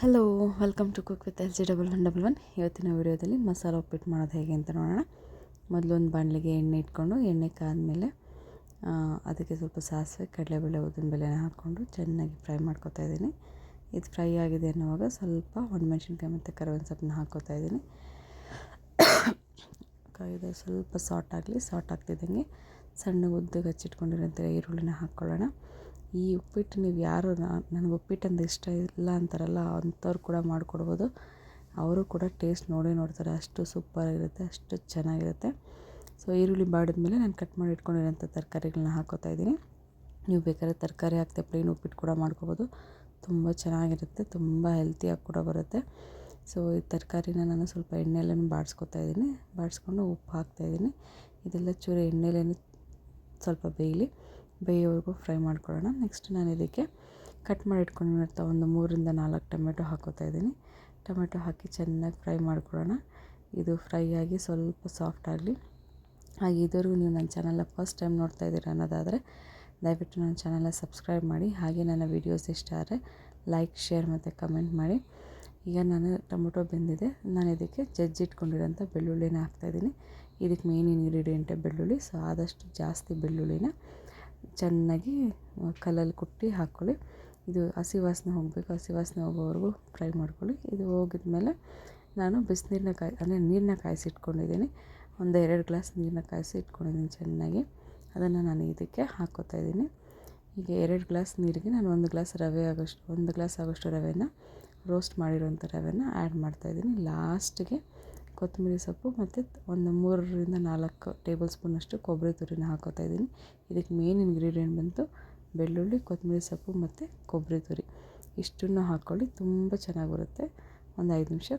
Hello welcome to cook with L G double one double one ಇವತ್ತಿನ ವಿಡಿಯೋದಲ್ಲಿ ಮಸಾಲ ಉಪ್ಪಿಟ್ಟು ಮಾಡೋದು ಹೇಗೆ ಅಂತ ನೋಡೋಣ. ಮೊದಲು ಒಂದು ಬಾಣಲಿಗೆ ಎಣ್ಣೆ ಇಟ್ಕೊಂಡು ಎಣ್ಣೆ ಕಾದ್ಮೇಲೆ ಅದಕ್ಕೆ ಸ್ವಲ್ಪ ಸಾಸಿವೆ, ಕಡಲೆಬೇಳೆ ಉದ್ದಿನಬೇಳೆನ ಹಾಕ್ಕೊಂಡು ಚೆನ್ನಾಗಿ ಫ್ರೈ ಮಾಡ್ಕೊತಾ ಇದ್ದೀನಿ. ಇದು ಫ್ರೈ ಆಗಿದೆ ಅನ್ನೋವಾಗ ಸ್ವಲ್ಪ ಒಣಮೆಣ್ಸಿನ್ಕಾಯಿ ಮತ್ತು ಕರಿಬೇವಿನ ಸೊಪ್ಪನ್ನ ಹಾಕ್ಕೋತಾ ಇದ್ದೀನಿ. ಕಾಯ್ದು ಸ್ವಲ್ಪ ಸಾಟ್ ಆಗಲಿ ಸಾಟ್ ಆಗ್ತಿದ್ದಂಗೆ ಸಣ್ಣ ಉದ್ದಗೆ ಹಚ್ಚಿಟ್ಕೊಂಡಿರೋಂಥ ಈರುಳ್ಳಿನ ಹಾಕ್ಕೊಳ್ಳೋಣ. ಈ ಉಪ್ಪಿಟ್ಟು ನೀವು ಯಾರು ನನಗೆ ಉಪ್ಪಿಟ್ಟು ಅಂದರೆ ಇಷ್ಟ ಇಲ್ಲ ಅಂತಾರಲ್ಲ, ಅಂಥವ್ರು ಕೂಡ ಮಾಡಿಕೊಡ್ಬೋದು. ಅವರು ಕೂಡ ಟೇಸ್ಟ್ ನೋಡೇ ನೋಡ್ತಾರೆ, ಅಷ್ಟು ಸೂಪರಾಗಿರುತ್ತೆ ಅಷ್ಟು ಚೆನ್ನಾಗಿರುತ್ತೆ. ಸೊ, ಈರುಳ್ಳಿ ಬಾಡಿದ್ಮೇಲೆ ನಾನು ಕಟ್ ಮಾಡಿ ಇಟ್ಕೊಂಡಿರೋಂಥ ತರಕಾರಿಗಳನ್ನ ಹಾಕೋತಾ ಇದ್ದೀನಿ. ನೀವು ಬೇಕಾದ್ರೆ ತರಕಾರಿ ಹಾಕ್ತೆ ಪ್ಲೇನ್ ಉಪ್ಪಿಟ್ಟು ಕೂಡ ಮಾಡ್ಕೊಬೋದು. ತುಂಬ ಚೆನ್ನಾಗಿರುತ್ತೆ, ತುಂಬ ಹೆಲ್ತಿಯಾಗಿ ಕೂಡ ಬರುತ್ತೆ. ಸೊ, ಈ ತರಕಾರಿನ ನಾನು ಸ್ವಲ್ಪ ಎಣ್ಣೆಲ್ಲೂ ಬಾಡಿಸ್ಕೊತಾ ಇದ್ದೀನಿ. ಬಾಡಿಸ್ಕೊಂಡು ಉಪ್ಪು ಹಾಕ್ತಾಯಿದ್ದೀನಿ ಇದೆಲ್ಲ ಚೂರು ಎಣ್ಣೆಲೇ ಸ್ವಲ್ಪ ಬೇಯಲಿ. ಬೇಯೋವರೆಗೂ ಫ್ರೈ ಮಾಡ್ಕೊಳ್ಳೋಣ. ನೆಕ್ಸ್ಟ್ ನಾನು ಇದಕ್ಕೆ ಕಟ್ ಮಾಡಿ ಒಂದು ಮೂರಿಂದ ನಾಲ್ಕು ಟೊಮೆಟೊ ಹಾಕೋತಾ ಇದ್ದೀನಿ. ಟೊಮೆಟೊ ಹಾಕಿ ಚೆನ್ನಾಗಿ ಫ್ರೈ ಮಾಡ್ಕೊಳ್ಳೋಣ. ಇದು ಫ್ರೈ ಆಗಿ ಸ್ವಲ್ಪ ಸಾಫ್ಟ್ ಆಗಲಿ. ಹಾಗೆ ಇದುವರೆಗೂ ನೀವು ನನ್ನ ಚಾನಲ್ನ ಫಸ್ಟ್ ಟೈಮ್ ನೋಡ್ತಾ ಇದ್ದೀರಾ ಅನ್ನೋದಾದರೆ ದಯವಿಟ್ಟು ನನ್ನ ಚಾನಲ್ನ ಸಬ್ಸ್ಕ್ರೈಬ್ ಮಾಡಿ. ಹಾಗೆ ನನ್ನ ವೀಡಿಯೋಸ್ ಇಷ್ಟ ಆದರೆ ಲೈಕ್ ಶೇರ್ ಮತ್ತು ಕಮೆಂಟ್ ಮಾಡಿ. ಈಗ ನಾನು ಟೊಮೊಟೊ ಬೆಂದಿದೆ. ನಾನು ಇದಕ್ಕೆ ಜಜ್ಜಿಟ್ಕೊಂಡಿರೋಂಥ ಬೆಳ್ಳುಳ್ಳಿನ ಹಾಕ್ತಾಯಿದ್ದೀನಿ ಇದಕ್ಕೆ ಮೇನ್ ಇಂಗ್ರೀಡಿಯೆಂಟೇ ಬೆಳ್ಳುಳ್ಳಿ. ಸೊ ಆದಷ್ಟು ಜಾಸ್ತಿ ಬೆಳ್ಳುಳ್ಳಿನ ಚೆನ್ನಾಗಿ ಕಲ್ಲಲ್ಲಿ ಕುಟ್ಟಿ ಹಾಕ್ಕೊಳ್ಳಿ ಇದು ಹಸಿ ವಾಸನೆ ಹೋಗಬೇಕು. ಹಸಿ ವಾಸನೆ ಹೋಗೋವರೆಗೂ ಫ್ರೈ ಮಾಡ್ಕೊಳ್ಳಿ. ಇದು ಹೋಗಿದ್ಮೇಲೆ ನಾನು ಬಿಸಿನೀರನ್ನ ಕಾಯಿ, ಅಂದರೆ ನೀರನ್ನ ಕಾಯಿಸಿ ಇಟ್ಕೊಂಡಿದ್ದೀನಿ. ಒಂದು ಎರಡು ಗ್ಲಾಸ್ ನೀರನ್ನ ಕಾಯಿಸಿ ಇಟ್ಕೊಂಡಿದ್ದೀನಿ ಚೆನ್ನಾಗಿ. ಅದನ್ನು ನಾನು ಇದಕ್ಕೆ ಹಾಕ್ಕೋತಾ ಇದ್ದೀನಿ. ಈಗ ಎರಡು ಗ್ಲಾಸ್ ನೀರಿಗೆ ನಾನು ಒಂದು ಗ್ಲಾಸ್ ರವೆ ಆಗೋಷ್ಟು, ಒಂದು ಗ್ಲಾಸ್ ಆಗೋಷ್ಟು ರವೆನ ರೋಸ್ಟ್ ಮಾಡಿರೋಂಥ ರವೆನ ಆ್ಯಡ್ ಮಾಡ್ತಾಯಿದ್ದೀನಿ ಲಾಸ್ಟಿಗೆ ಕೊತ್ತಂಬರಿ ಸೊಪ್ಪು ಮತ್ತು ಒಂದು ಮೂರರಿಂದ ನಾಲ್ಕು ಟೇಬಲ್ ಸ್ಪೂನಷ್ಟು ಕೊಬ್ಬರಿ ತುರಿನ ಹಾಕೋತಾ ಇದ್ದೀನಿ. ಇದಕ್ಕೆ ಮೇನ್ ಇಂಗ್ರೀಡಿಯೆಂಟ್ ಬಂತು ಬೆಳ್ಳುಳ್ಳಿ, ಕೊತ್ತಂಬರಿ ಸೊಪ್ಪು ಮತ್ತು ಕೊಬ್ಬರಿ ತುರಿ. ಇಷ್ಟನ್ನು ಹಾಕ್ಕೊಳ್ಳಿ, ತುಂಬ ಚೆನ್ನಾಗಿ ಬರುತ್ತೆ ಒಂದು ಐದು ನಿಮಿಷ